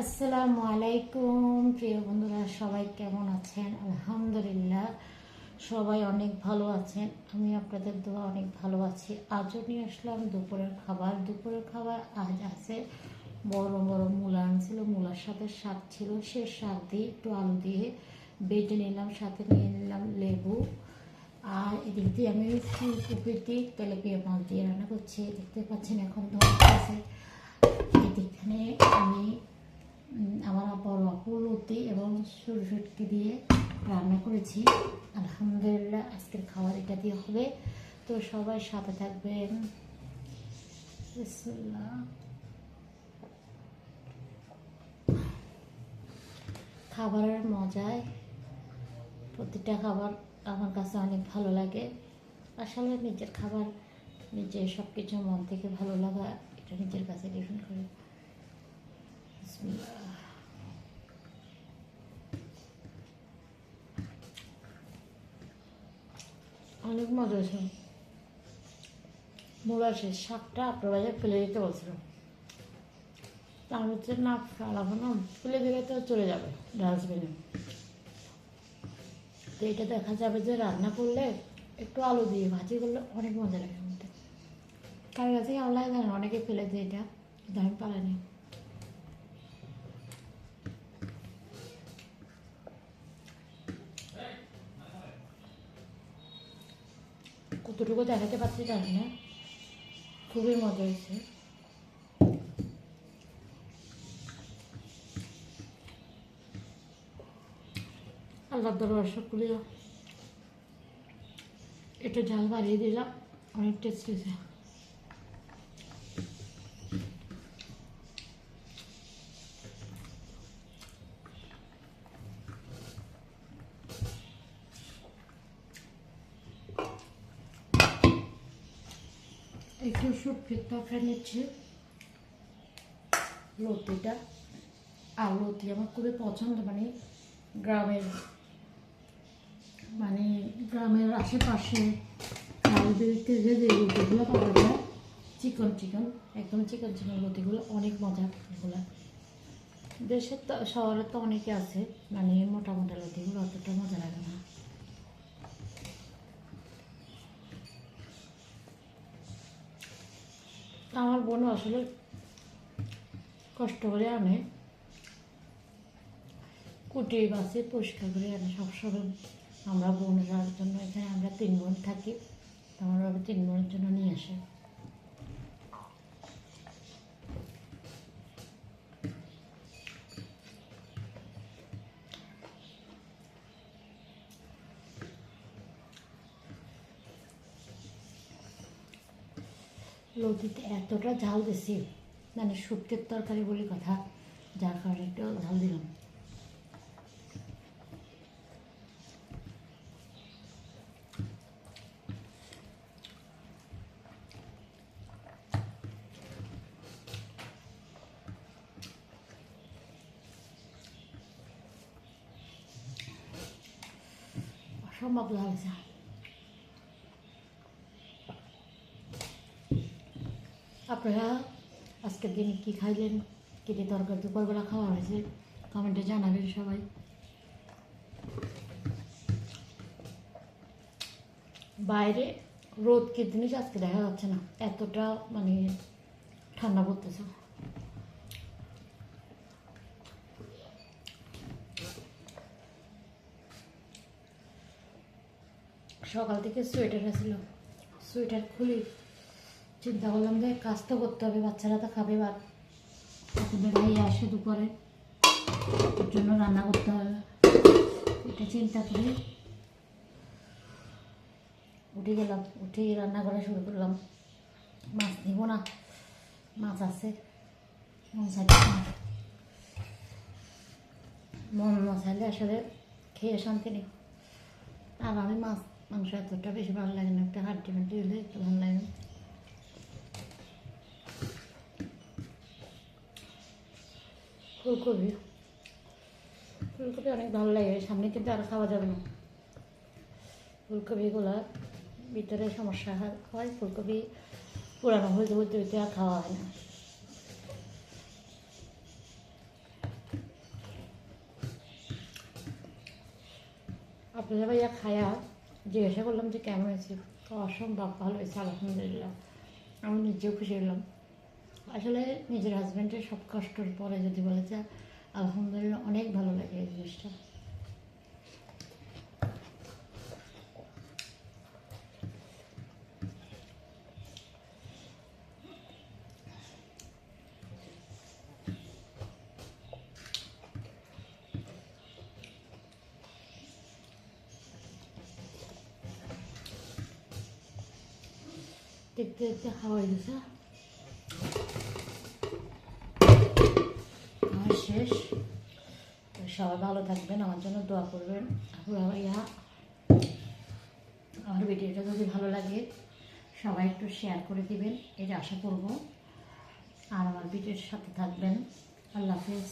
আসসালামু আলাইকুম, প্রিয় বন্ধুরা, সবাই কেমন আছেন? আলহামদুলিল্লাহ, সবাই অনেক ভালো আছেন। আমি আপনাদের দোয়া অনেক ভালো আছি। আজও নিয়ে আসলাম দুপুরের খাবার। দুপুরের খাবার আজ আছে বড় বড় মূলা আনছিল। মূলার সাথে শাক ছিল, সে শাক দিয়ে একটু আলু দিয়ে বেটে নিলাম, সাথে নিয়ে নিলাম লেবু। আর এদিক দিয়ে আমি ফুলকপি দিয়ে তেলাপিয়া মাছ দিয়ে রান্না করছি। দেখতে পাচ্ছেন এখন ধরে আছে এদিকখানে আমি আমার বড় আপু লতি এবং সরু শুটকি দিয়ে রান্না করেছি। আলহামদুলিল্লাহ আজকের খাবার এটা দিয়ে হবে। তো সবাই সাথে থাকবেন। খাবারের মজায় প্রতিটা খাবার আমার কাছে অনেক ভালো লাগে। আসলে নিজের খাবার, নিজের সব কিছু মন থেকে ভালো লাগা, এটা নিজের কাছে ডিপেন্ড করে। অনেক মজা হয়েছে। মূলা শেষ, শাকটা আপনার বাজার ফেলে দিতে বলছিলাম। তা আমি হচ্ছে না ফেলাবো না ফেলে দিলে তো চলে যাবে ডাস্টবিনে। তো এটা দেখা যাবে যে রান্না করলে একটু আলু দিয়ে ভাজি করলে অনেক মজা লাগে মধ্যে কার কাছে আল্লাহ জানেন অনেকে ফেলে দেয় এটা, কিন্তু আমি পালানি কতটুকু দেখাতে পারছি জানি না। খুবই মজা হয়েছে। আল্লাহ দরবার শুক্রিয়া একটু ঝাল বাড়িয়ে দিলাম, অনেক টেস্ট হয়েছে। একটু শুটকির তরকারি নিচ্ছে। লতিটা। আর লতি আমার খুবই পছন্দ মানে গ্রামের মানে গ্রামের আশেপাশে খালবিলতে যে যে লতিগুলো পাওয়া যায়, চিকন চিকন, একদম চিকন চিকন রুটিগুলো অনেক মজা এগুলো দেশের তো শহরে তো অনেকে আছে মানে মোটা মোটা রুটিগুলো অতটা মজা লাগে না। আমার বোন আসলে কষ্ট করে আনে। কুটি, বাসে পরিষ্কার করে আনে সবসময়। আমরা বোনেরার জন্য এখানে আমরা তিন বোন থাকি। আমার বাবা তিন বোনের জন্য নিয়ে আসে। লতিতে এতটা ঝাল দিছি মানে শুটকের তরকারি বলে কথা, যার কারণে একটু ঝাল দিলাম। অসম্ভব লাগছে। আপনারা আজকের দিনে কী খাইলেন, কী দিয়ে তরকারি দুপুরবেলা খাওয়া হয়েছে কমেন্টে জানাবেন সবাই। বাইরে রোদ কি জিনিস আজকে দেখা যাচ্ছে না, এতটা মানে ঠান্ডা পড়তেছে। সকাল থেকে সোয়েটার আছিল সোয়েটার খুলি। চিন্তা করলাম যে কাজ তো করতে হবে, বাচ্চারা তো খাবে আপনাদের ভাই আসে দুপুরে, ওর জন্য রান্না করতে হবে। এটা চিন্তা করে উঠে গেলাম, উঠে রান্না করা শুরু করলাম। মাছ নিব না, মাছ আছে। মন না আসলে খেয়ে শান্তি নেই। আর আমি মাছ, মাংস এতটা বেশি ভালো লাগে না, একটা হাড্ডি মাড্ডি হলে একটু ভালো লাগে। ফুলকপি। ফুলকপি অনেক ভালো লাগে সামনে কিন্তু আর খাওয়া যাবে না। ফুলকপিগুলা ভিতরে সমস্যা হয় ফুলকপি পুরানো হইতে হইতে হইতে আর খাওয়া হয় না। আপনারা ভাইয়া খায়া জিজ্ঞাসা করলাম যে কেমন হয়েছে? অসম্ভব ভালো হয়েছে, আলহামদুলিল্লাহ। আমি নিজেও খুশি হলাম। আসলে নিজের হাজব্যান্ডের সব কষ্টর পরে যদি বলে যে আলহামদুলিল্লাহ অনেক ভালো লাগে এই জিনিসটা। দেখতে দেখতে হাওয়াই দিছে শেষ। সবাই ভালো থাকবেন, আমার জন্য দোয়া করবেন। আপুরা ভাইয়া, আমার ভিডিওটা যদি ভালো লাগে, সবাই একটু শেয়ার করে দিবেন, এটা আশা করব। আর আমার ভিডিওর সাথে থাকবেন। আল্লাহ হাফিজ।